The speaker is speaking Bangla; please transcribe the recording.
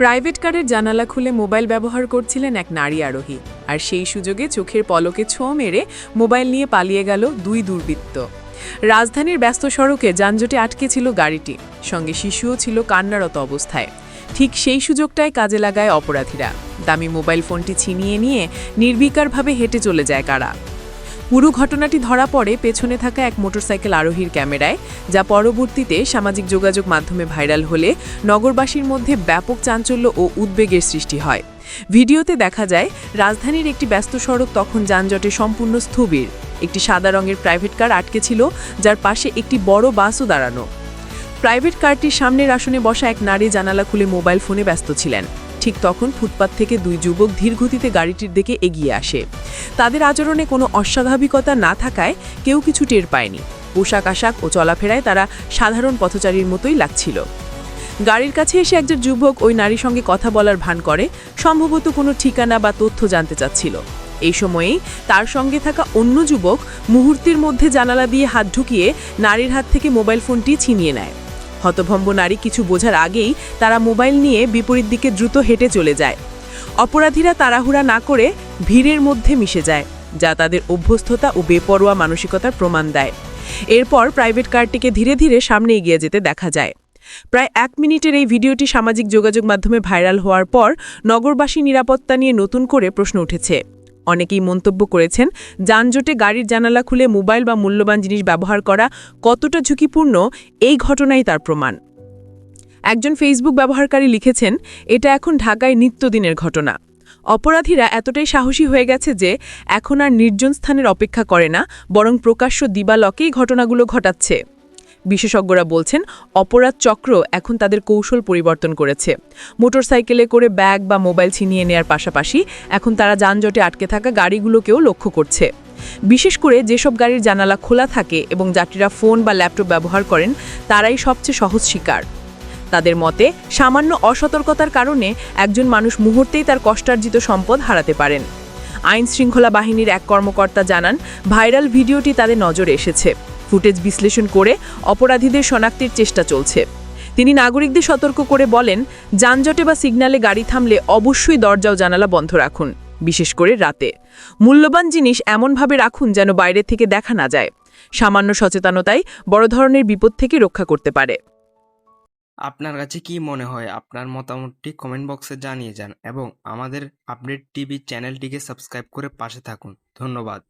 প্রাইভেট কারের জানালা খুলে মোবাইল ব্যবহার করছিলেন এক নারী আরোহী, আর সেই সুযোগে চোখের পলকে ছোঁ মেরে মোবাইল নিয়ে পালিয়ে গেল দুই দুর্বৃত্ত। রাজধানীর ব্যস্ত সড়কে যানজটে আটকে ছিল গাড়িটি, সঙ্গে শিশুও ছিল কান্নারত অবস্থায়। ঠিক সেই সুযোগটাই কাজে লাগায় অপরাধীরা। দামি মোবাইল ফোনটি ছিনিয়ে নিয়ে নির্বিকারভাবে হেঁটে চলে যায় কারা। পুরো ঘটনাটি ধরা পড়ে পেছনে থাকা এক মোটরসাইকেল আরোহীর ক্যামেরায়, যা পরবর্তীতে সামাজিক যোগাযোগ মাধ্যমে ভাইরাল হলে নগরবাসীর মধ্যে ব্যাপক চাঞ্চল্য ও উদ্বেগের সৃষ্টি হয়। ভিডিওতে দেখা যায়, রাজধানীর একটি ব্যস্ত সড়ক তখন যানজটে সম্পূর্ণ স্থবির। একটি সাদা রঙের প্রাইভেট কার আটকে ছিল, যার পাশে একটি বড় বাসও দাঁড়ানো। প্রাইভেট কারটির সামনের আসনে বসা এক নারী জানালা খুলে মোবাইল ফোনে ব্যস্ত ছিলেন। ঠিক তখন ফুটপাত থেকে দুই যুবক ধীরগতিতে গাড়িটির দিকে এগিয়ে আসে। তাদের আচরণে কোনো অস্বাভাবিকতা না থাকায় কেউ কিছু টের পায়নি। পোশাক আশাক ও চলাফেরায় তারা সাধারণ পথচারীর মতোই লাগছিল। গাড়ির কাছে এসে একজন যুবক ওই নারীর সঙ্গে কথা বলার ভান করে, সম্ভবত কোনো ঠিকানা বা তথ্য জানতে চাচ্ছিল। এই সময়েই তার সঙ্গে থাকা অন্য যুবক মুহূর্তের মধ্যে জানালা দিয়ে হাত ঢুকিয়ে নারীর হাত থেকে মোবাইল ফোনটি ছিনিয়ে নেয়। হতভম্ব নারী কিছু বোঝার আগেই তারা মোবাইল নিয়ে বিপরীত দিকে দ্রুত হেঁটে চলে যায়। অপরাধীরা তাড়াহুড়া না করে ভিড়ের মধ্যে মিশে যায়, যা তাদের অভ্যস্ততা ও বেপরোয়া মানসিকতার প্রমাণ দেয়। এরপর প্রাইভেট কারটিকে ধীরে ধীরে সামনে এগিয়ে যেতে দেখা যায়। প্রায় এক মিনিটের এই ভিডিওটি সামাজিক যোগাযোগ মাধ্যমে ভাইরাল হওয়ার পর নগরবাসী নিরাপত্তা নিয়ে নতুন করে প্রশ্ন উঠেছে। অনেকেই মন্তব্য করেছেন, যানজটে গাড়ির জানালা খুলে মোবাইল বা মূল্যবান জিনিস ব্যবহার করা কতটা ঝুঁকিপূর্ণ, এই ঘটনাই তার প্রমাণ। একজন ফেসবুক ব্যবহারকারী লিখেছেন, এটা এখন ঢাকায় নিত্যদিনের ঘটনা। অপরাধীরা এতটাই সাহসী হয়ে গেছে যে, এখন আর নির্জন স্থানের অপেক্ষা করে না, বরং প্রকাশ্য দিবালকেই ঘটনাগুলো ঘটাচ্ছে। বিশেষজ্ঞরা বলছেন, অপরাধ চক্র এখন তাদের কৌশল পরিবর্তন করেছে। মোটরসাইকেলে করে ব্যাগ বা মোবাইল ছিনিয়ে নেয়ার পাশাপাশি এখন তারা যানজটে আটকে থাকা গাড়িগুলোকেও লক্ষ্য করছে। বিশেষ করে যেসব গাড়ির জানালা খোলা থাকে এবং যাত্রীরা ফোন বা ল্যাপটপ ব্যবহার করেন, তারাই সবচেয়ে সহজ শিকার। তাদের মতে, সামান্য অসতর্কতার কারণে একজন মানুষ মুহূর্তেই তার কষ্টার্জিত সম্পদ হারাতে পারেন। আইন শৃঙ্খলা বাহিনীর এক কর্মকর্তা জানান, ভাইরাল ভিডিওটি তাদের নজরে এসেছে। ফুটেজ বিশ্লেষণ করে অপরাধীদের শনাক্তের চেষ্টা চলছে। তিনি নাগরিকদের সতর্ক করে বলেন, যানজটে বা সিগন্যালে গাড়ি থামলে অবশ্যই দরজা ও জানালা বন্ধ রাখুন, বিশেষ করে রাতে। মূল্যবান জিনিস এমনভাবে রাখুন যেন বাইরে থেকে দেখা না যায়। সামান্য সচেতনতাই বড় ধরনের বিপদ থেকে রক্ষা করতে পারে। আপনার কাছে কি মনে হয়? আপনার মতামতটি কমেন্ট বক্সে জানিয়ে যান এবং আমাদের আপডেট টিভি চ্যানেলটিকে সাবস্ক্রাইব করে পাশে থাকুন। ধন্যবাদ।